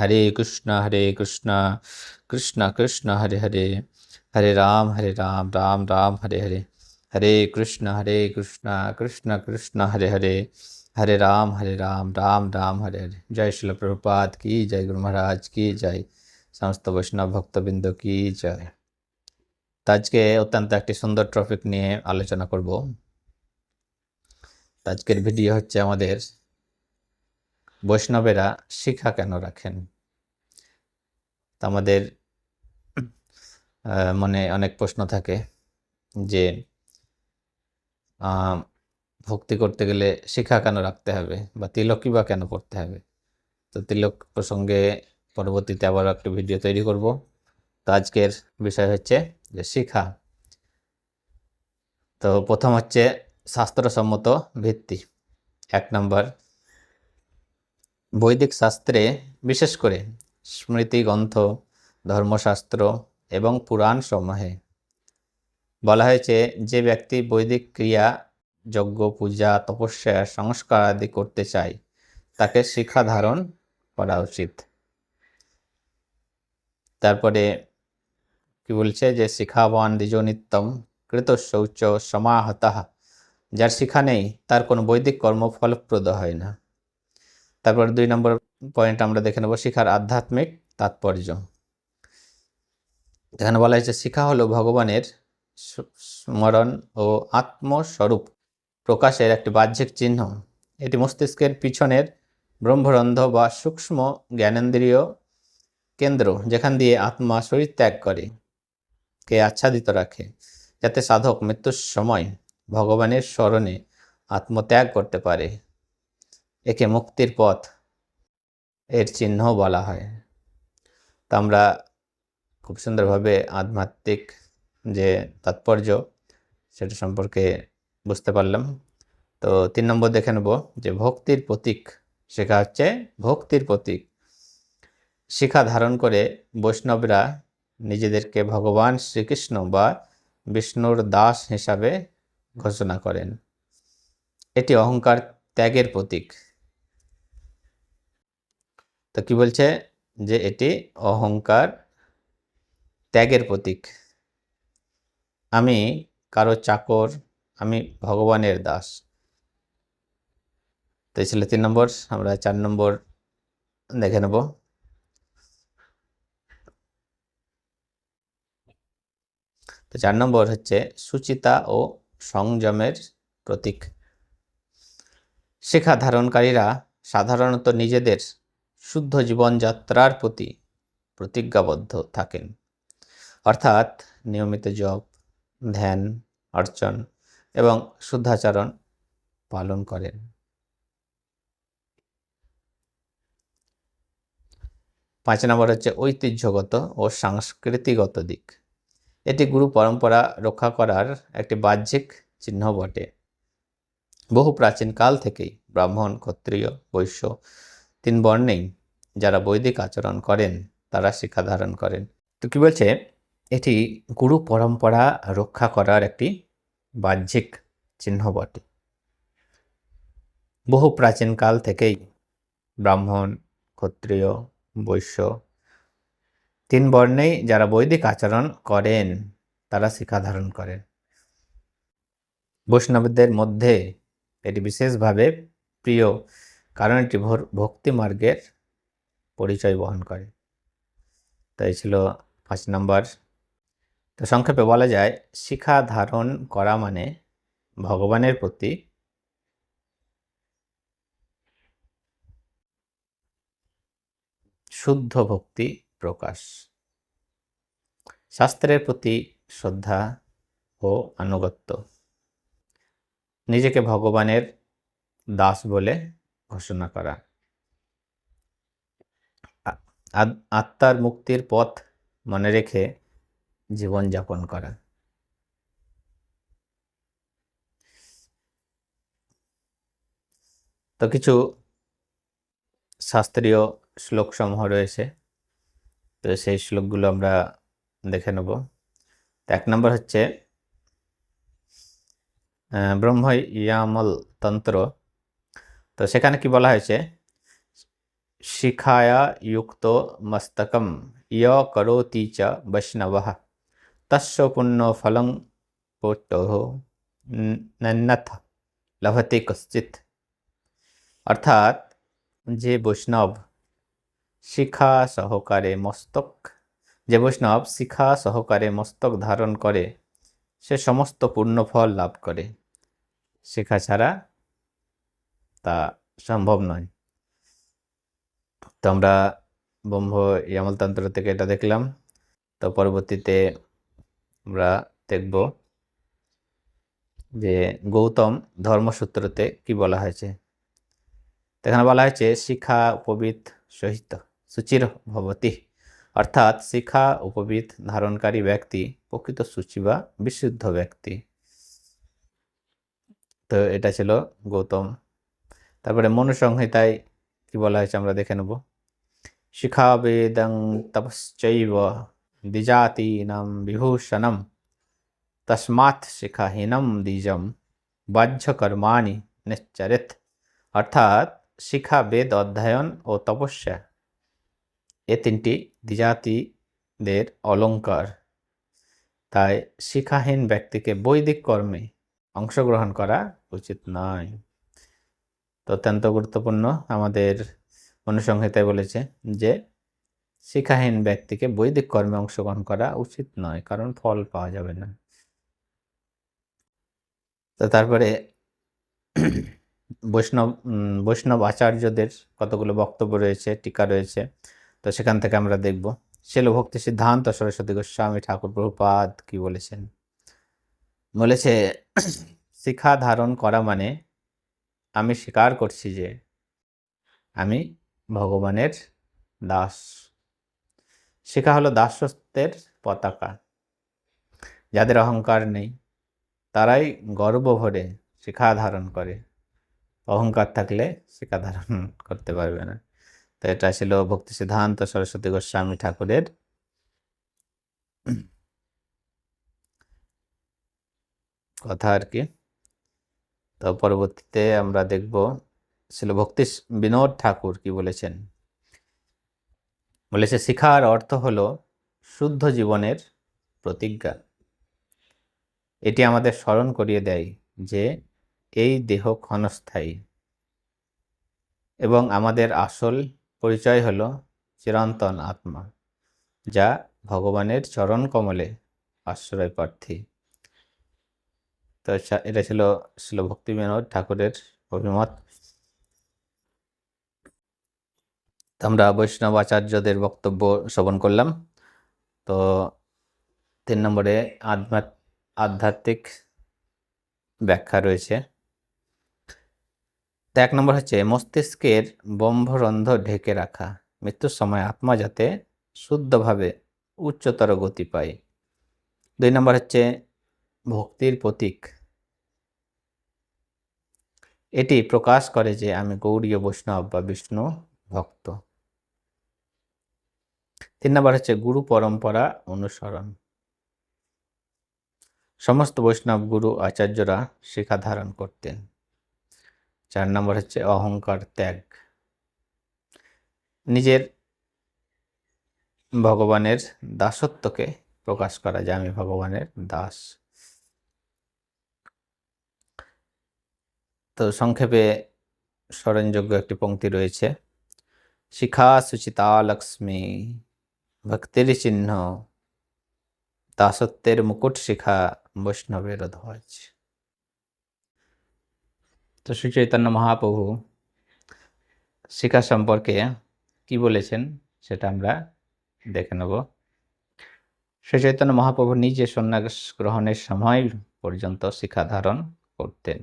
হরে কৃষ্ণ হরে কৃষ্ণ কৃষ্ণ কৃষ্ণ, হরে হরে হরে রাম হরে রাম রাম রাম, হরে হরে হরে কৃষ্ণ হরে কৃষ্ণ কৃষ্ণ কৃষ্ণ, হরে হরে হরে রাম হরে রাম রাম রাম, হরে হরে। জয় শিল প্রভুপাত কি জয় গুরু মহারাজ, কি জয় সমস্ত বৈষ্ণব ভক্তবৃন্দ, কি জয়। তো আজকে অত্যন্ত একটি সুন্দর টপিক নিয়ে আলোচনা করব। আজকের ভিডিও হচ্ছে আমাদের বৈষ্ণবেরা শিখা কেন রাখেন? আমাদের মনে অনেক প্রশ্ন থাকে যে ভক্তি করতে গেলে শিখা কেন রাখতে হবে বা তিলকই বা কেন করতে হবে? তো তিলক প্রসঙ্গে পরবর্তীতে আবার একটা ভিডিও তৈরি করব। তো আজকের বিষয় হচ্ছে যে শিখা। তো প্রথম হচ্ছে শাস্ত্রসম্মত ভিত্তি। এক নম্বর বৈদিক শাস্ত্রে বিশেষ করে স্মৃতি গ্রন্থ, ধর্মশাস্ত্র এবং পুরাণ সমূহে বলা হয়েছে যে ব্যক্তি বৈদিক ক্রিয়া, যজ্ঞ, পূজা, তপস্যা, সংস্কার আদি করতে চায়, তাকে শিক্ষা ধারণ করা উচিত। তারপরে কি বলছে যে শিখাবান দ্বিজনিত্যম কৃত শৌচ সমাহতা যার শিক্ষা নেই, তার কোনো বৈদিক কর্ম ফলপ্রদ হয় না। তারপর দুই নম্বর পয়েন্ট আমরা দেখে নেব, শিখার আধ্যাত্মিক তাৎপর্য। এখানে বলা হয়েছে, শিখা হলো ভগবানের স্মরণ ও আত্মস্বরূপ, প্রকাশের একটি বাহ্যিক চিহ্ন। এটি মস্তিষ্কের পিছনের ব্রহ্মরন্ধ বা সূক্ষ্ম জ্ঞানেন্দ্রিয় কেন্দ্র, যেখান দিয়ে আত্মা শরীর ত্যাগ করে, কে আচ্ছাদিত রাখে, যাতে সাধক মৃত্যুর সময় ভগবানের স্মরণে আত্মত্যাগ করতে পারে। একে মুক্তির পথ এর চিহ্ন বলা হয়। তা আমরা খুব সুন্দরভাবে আধ্যাত্মিক যে তাৎপর্য সেটা সম্পর্কে বুঝতে পারলাম। তো তিন নম্বর দেখে নেব যে ভক্তির প্রতীক শেখা হচ্ছে ভক্তির প্রতীক। শিখা ধারণ করে বৈষ্ণবরা নিজেদেরকে ভগবান শ্রীকৃষ্ণ বা বিষ্ণুর দাস হিসাবে ঘোষণা করেন। এটি অহংকার ত্যাগের প্রতীক। তো কি বলছে? যে এটি অহংকার ত্যাগের প্রতীক। আমি কারও চাকর, আমি ভগবানের দাস। তো এই ছিল তিন নম্বর, আমরা চার নম্বর দেখে নেব। তো চার নম্বর হচ্ছে সুচিতা ও সংযমের প্রতীক। শিক্ষা ধারণকারীরা সাধারণত নিজেদের শুদ্ধ জীবনযাত্রার প্রতি প্রতিজ্ঞাবদ্ধ থাকেন। অর্থাৎ নিয়মিত জপ, ধ্যান, অর্চন এবং শুদ্ধাচরণ পালন করেন। পাঁচ নম্বর হচ্ছে ঐতিহ্যগত ও সাংস্কৃতিগত দিক। এটি গুরু পরম্পরা রক্ষা করার একটি বাহ্যিক চিহ্ন বটে। বহু প্রাচীন কাল থেকেই ব্রাহ্মণ, ক্ষত্রিয়, বৈশ্য তিন বর্ণেই যারা বৈদিক আচরণ করেন, তারা শিক্ষা ধারণ করেন। তো কি বলছে? এটি গুরু পরম্পরা রক্ষা করার একটি বাহ্যিক চিহ্ন বটে। বহু প্রাচীন কাল থেকেই ব্রাহ্মণ, ক্ষত্রিয়, বৈশ্য, তিন বর্ণেই যারা বৈদিক আচরণ করেন, তারা শিক্ষা ধারণ করেন। বৈষ্ণবদের মধ্যে এটি বিশেষভাবে প্রিয়। কারণ এটি ভক্তি মার্গের পরিচয় বহন করে। তাই ছিল পাঁচ নম্বর। তো সংক্ষেপে বলা যায় শিক্ষা ধারণ করা মানে ভগবানের প্রতি শুদ্ধ ভক্তি প্রকাশ। শাস্ত্রের প্রতি শ্রদ্ধা ও আনুগত্য। নিজেকে ভগবানের দাস বলে ঘোষণা করা। আত্মার মুক্তির পথ মনে রেখে জীবন যাপন করা। তো কিছু শাস্ত্রীয় শ্লোকসমূহ রয়েছে। তো সেই শ্লোকগুলো আমরা দেখে নেব। এক নম্বর হচ্ছে ব্রহ্ম ইয়ামল তন্ত্র তো সেখানে কি বলা হয়েছে? শিখায়া যুক্ত মস্তকম, ইয় করোতি চ বৈষ্ণব, তস্য পুণ্য ফলং পোটো লভতে কশ্চিত অর্থাৎ যে বৈষ্ণব শিখা সহকারে মস্তক, যে বৈষ্ণব শিখা সহকারে মস্তক ধারণ করে, সে সমস্ত পূর্ণ ফল লাভ করে। শিখা ছাড়া তা সম্ভব নয়। তো আমরা ব্রহ্ম ইয়ামলতন্ত্র থেকে এটা দেখলাম। তো পরবর্তীতে আমরা দেখব যে গৌতম ধর্মসূত্রতে কি বলা হয়েছে। এখানে বলা হয়েছে শিক্ষা উপবিদ সহিত সুচির ভবতী। অর্থাৎ শিক্ষা উপবিদ ধারণকারী ব্যক্তি, প্রকৃত সূচি বা বিশুদ্ধ ব্যক্তি। তো এটা ছিল গৌতম তারপরে মনুসংহিতায় কি বলা হয়েছে আমরা দেখে নেব। শিখা বেদং তপশ্চৈব দ্বিজাতীনাম বিভূষণম তস্মাৎ শিখাহীনম দ্বিজম বাহ্য কর্মাণি নিশ্চরিত। অর্থাৎ শিখা বেদ অধ্যয়ন ও তপস্যা এ তিনটি দ্বিজাতিদের অলঙ্কার। তাই শিখাহীন ব্যক্তিকে বৈদিক কর্মে অংশগ্রহণ করা উচিত নয়। তো অত্যন্ত গুরুত্বপূর্ণ আমাদের অনুসংহিতায় বলেছে যে শিক্ষাহীন ব্যক্তিকে বৈদিক কর্মে অংশগ্রহণ করা উচিত নয়, কারণ ফল পাওয়া যাবে না। তো তারপরে বৈষ্ণব বৈষ্ণব আচার্যদের কতগুলো বক্তব্য রয়েছে, টিকা রয়েছে, তো সেখান থেকে আমরা দেখব। শিল ভক্তি সিদ্ধান্ত, সরস্বতী গোস্বামী ঠাকুর প্রভুপাদ কি বলেছেন? বলেছে, শিক্ষা ধারণ করা মানে আমি স্বীকার করছি যে আমি ভগবানের দাস। শিখা হলো দাসত্বের পতাকা। যাদের অহংকার নেই, তারাই গর্ব ভরে শিখা ধারণ করে। অহংকার থাকলে শিক্ষা ধারণ করতে পারবে না। তো এটা ছিল ভক্তি সিদ্ধান্ত সরস্বতী গোস্বামী ঠাকুরের। কথা আর কি। তো পরবর্তীতে আমরা দেখব ছিল ভক্তি বিনোদ ঠাকুর কি বলেছেন। বলেছে, শিখার অর্থ হলো শুদ্ধ জীবনের প্রতিজ্ঞা। এটি আমাদের স্মরণ করিয়ে দেয় যে এই দেহ ক্ষণস্থায়ী এবং আমাদের আসল পরিচয় হলো চিরন্তন আত্মা, যা ভগবানের চরণ কমলে আশ্রয় প্রার্থী তো এটা ছিল ছিল ভক্তি বিনোদ ঠাকুরের অভিমত। আমরা বৈষ্ণব আচার্যদের বক্তব্য শ্রবণ করলাম। তো তিন নম্বরে আধ্যাত্মিক ব্যাখ্যা রয়েছে। এক নম্বর হচ্ছে, মস্তিষ্কের বম্ভরন্ধ ঢেকে রাখা। মৃত্যুর সময় আত্মা যাতে শুদ্ধভাবে উচ্চতর গতি পায়। দুই নম্বর হচ্ছে, ভক্তির প্রতীক। এটি প্রকাশ করে যে আমি গৌরীয় বৈষ্ণব বা বিষ্ণু ভক্ত। তিন নম্বর হচ্ছে গুরু পরম্পরা অনুসরণ। সমস্ত বৈষ্ণব গুরু আচার্যরা শিক্ষা ধারণ করতেন। চার নম্বর হচ্ছে অহংকার ত্যাগ। নিজের ভগবানের দাসত্বকে প্রকাশ করা যায়। আমি ভগবানের দাস। সংক্ষেপে স্মরণযোগ্য একটি পংক্তি রয়েছে। শিখা সুচিতা লক্ষ্মী ভক্তির চিহ্ন দাসত্বের মুকুট শিখা বৈষ্ণবের ধ্বজ। তো শ্রী চৈতন্য মহাপ্রভু শিখা সম্পর্কে কি বলেছেন সেটা আমরা দেখে নেব। শ্রী চৈতন্য মহাপ্রভু নিজে সন্ন্যাস গ্রহণের সময় পর্যন্ত শিক্ষা ধারণ করতেন।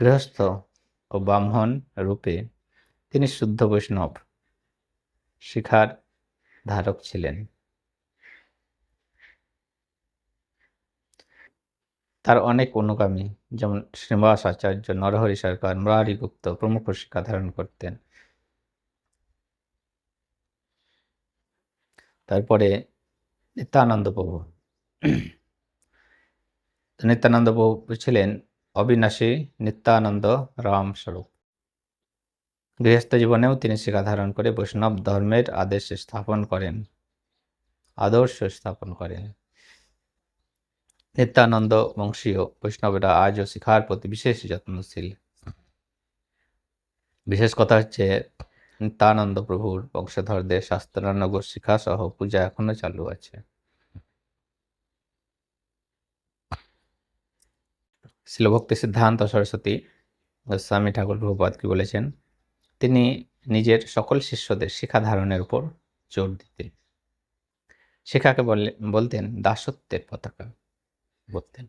গৃহস্থ ও ব্রাহ্মণ রূপে তিনি শুদ্ধ বৈষ্ণব শিখার ধারক ছিলেন। তার অনেক অনুগামী, যেমন শ্রীনিবাস আচার্য, নরহরি সরকার মুরারি গুপ্ত প্রমুখ শিক্ষা ধারণ করতেন। তারপরে নিত্যানন্দ প্রভু। নিত্যানন্দ প্রভু ছিলেন অবিনাশী নিত্যানন্দ রাম স্বরূপ। গৃহস্থ জীবনেও তিনি শিক্ষা ধারণ করে বৈষ্ণব ধর্মের আদেশ স্থাপন করেন, আদর্শ স্থাপন করেন। নিত্যানন্দ বংশীয় বৈষ্ণবেরা আজও শিখার প্রতি বিশেষ যত্নশীল। বিশেষ কথা হচ্ছে, নিত্যানন্দ প্রভুর বংশধরদের শাস্ত্রানগর শিক্ষা সহ পূজা এখনও চালু আছে। শিলভক্তি সিদ্ধান্ত সরস্বতী গোস্বামী ঠাকুর প্রভুপাদ কি বলেছেন? তিনি নিজের সকল শিষ্যদের শিক্ষা ধারণের উপর জোর দিতেন। শিক্ষাকে বলতেন, দাসত্বের পতাকা বলতেন।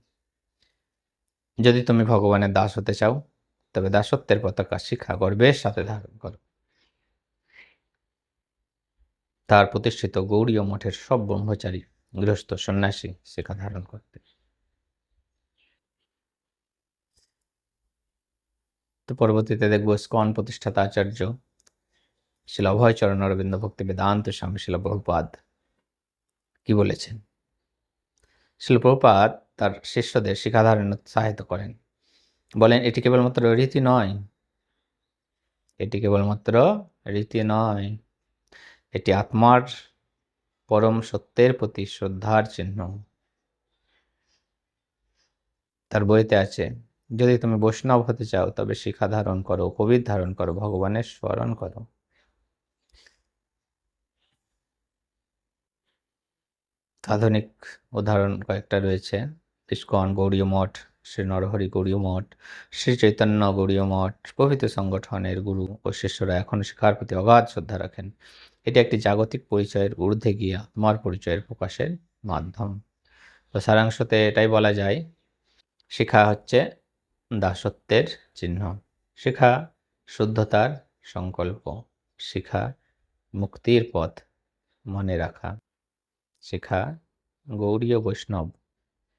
যদি তুমি ভগবানের দাস হতে চাও, তবে দাসত্বের পতাকা শিক্ষা গর্বের সাথে ধারণ করো। তার প্রতিষ্ঠিত গৌরীয় মঠের সব ব্রহ্মচারী গৃহস্থ সন্ন্যাসী শিক্ষা ধারণ করতে তো পরবর্তীতে দেখব স্কন প্রতিষ্ঠাতা আচার্য শিল অভয়চরণ অরবিন্দ ভক্তি বেদান্ত স্বামী শিল বহুপাদ কি বলেছেন? শিলপ্রপাত তার শিষ্যদের শিক্ষাধারণ উৎসাহিত করেন। বলেন, এটি কেবলমাত্র রীতি নয়। এটি কেবলমাত্র রীতি নয়। এটি আত্মার পরম সত্যের প্রতি শ্রদ্ধার চিহ্ন। তার বইতে আছে যদি তুমি বৈষ্ণব হতে চাও, তবে শিখা ধারণ করো, কবির ধারণ করো, ভগবানের স্মরণ করো। আধুনিক উদাহরণ কয়েকটা রয়েছে। ইস্কন গৌরীয় মঠ, শ্রী নরহরি গৌরীয় মঠ, শ্রী চৈতন্য গৌরীয় মঠ, প্রভৃতি সংগঠনের গুরু ও শিষ্যরা এখন শিক্ষার প্রতি অগাধ শ্রদ্ধা রাখেন। এটি একটি জাগতিক পরিচয়ের ঊর্ধ্বে গিয়ে আত্মার পরিচয়ের প্রকাশের মাধ্যম। তো সারাংশতে এটাই বলা যায় শিক্ষা হচ্ছে দাসত্বের চিহ্ন। শিখা শুদ্ধতার সংকল্প। শিখা মুক্তির পথ মনে রাখা। শিখা গৌরীয় বৈষ্ণব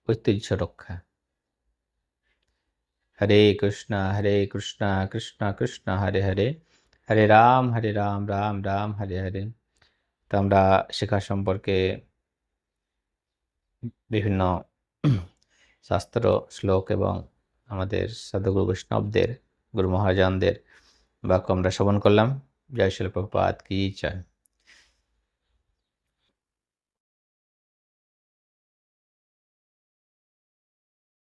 ঐতিহ্য রক্ষা। হরে কৃষ্ণ হরে কৃষ্ণ কৃষ্ণ কৃষ্ণ, হরে হরে। হরে রাম হরে রাম রাম রাম, হরে হরে। তো আমরা শিক্ষা সম্পর্কে বিভিন্ন শাস্ত্র, শ্লোক এবং আমাদের সাধুগুরু বৈষ্ণবদের গুরু মহাজনদের বাক্য আমরা শ্রবণ করলাম। জয় শিল প্রপাত চায়